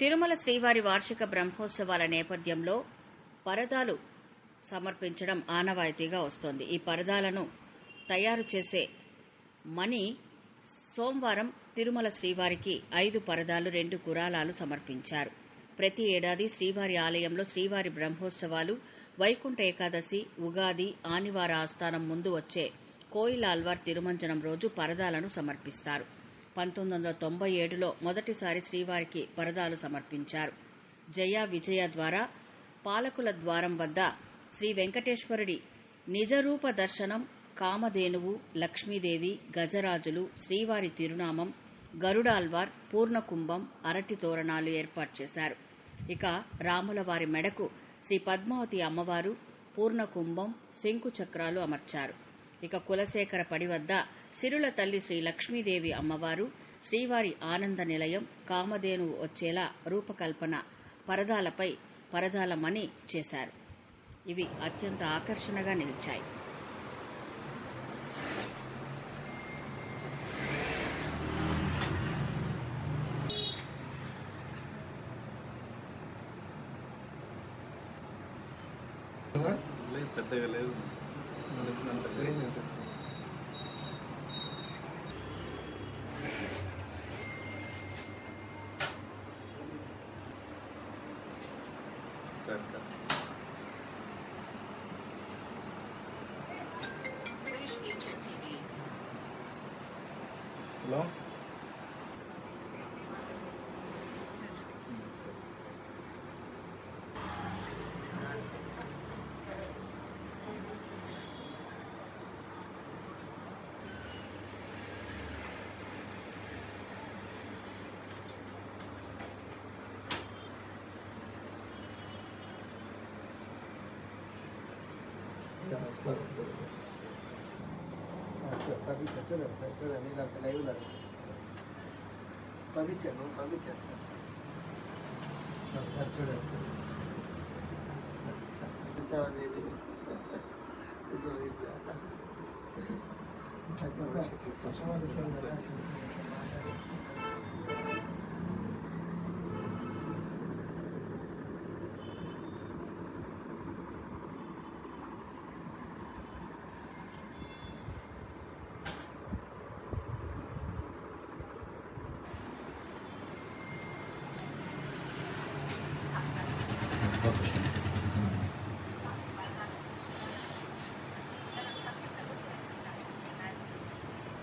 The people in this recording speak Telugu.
తిరుమల శ్రీవారి వార్షిక బ్రహ్మోత్సవాల నేపథ్యంలో పరదాలు సమర్పించడం ఆనవాయితీగా వస్తోంది. ఈ పరదాలను తయారు చేసే మణి సోమవారం తిరుమల శ్రీవారికి ఐదు పరదాలు రెండు కురాలాలు సమర్పించారు. ప్రతి ఏడాది శ్రీవారి ఆలయంలో శ్రీవారి బ్రహ్మోత్సవాలు వైకుంఠ ఏకాదశి ఉగాది ఆనివార ఆస్థానం ముందు వచ్చే కోయిలాల్వార్ తిరుమంజనం రోజు పరదాలను సమర్పిస్తారు. పంతొమ్మిది వందల తొంభై ఏడులో మొదటిసారి శ్రీవారికి పరదాలు సమర్పించారు. జయ విజయ ద్వారా పాలకుల ద్వారం వద్ద శ్రీ వెంకటేశ్వరుడి నిజరూప దర్శనం కామధేనువు లక్ష్మీదేవి గజరాజులు శ్రీవారి తిరునామం గరుడాల్వార్ పూర్ణకుంభం అరటి తోరణాలు ఏర్పాటు చేశారు. ఇక రాముల వారి మెడకు శ్రీ పద్మావతి అమ్మవారు పూర్ణకుంభం శంకు చక్రాలు అమర్చారు. ఇక కులశేఖర పడి వద్ద సిరుల తల్లి శ్రీ లక్ష్మీదేవి అమ్మవారు శ్రీవారి ఆనంద నిలయం కామధేను వచ్చేలా రూపకల్పన పరదాలపై పరదాలమణి చేశారు. ఇవి అత్యంత ఆకర్షణగా నిలిచాయి. పెద్దగా లేదు. Hello? నమస్కారం పంపించాను చూడండి సార్ చూడండి ఇలా లైవ్ పంపించాను పంపించాను సార్ సార్ చూడండి సార్ సార్ సేవ అనేది సార్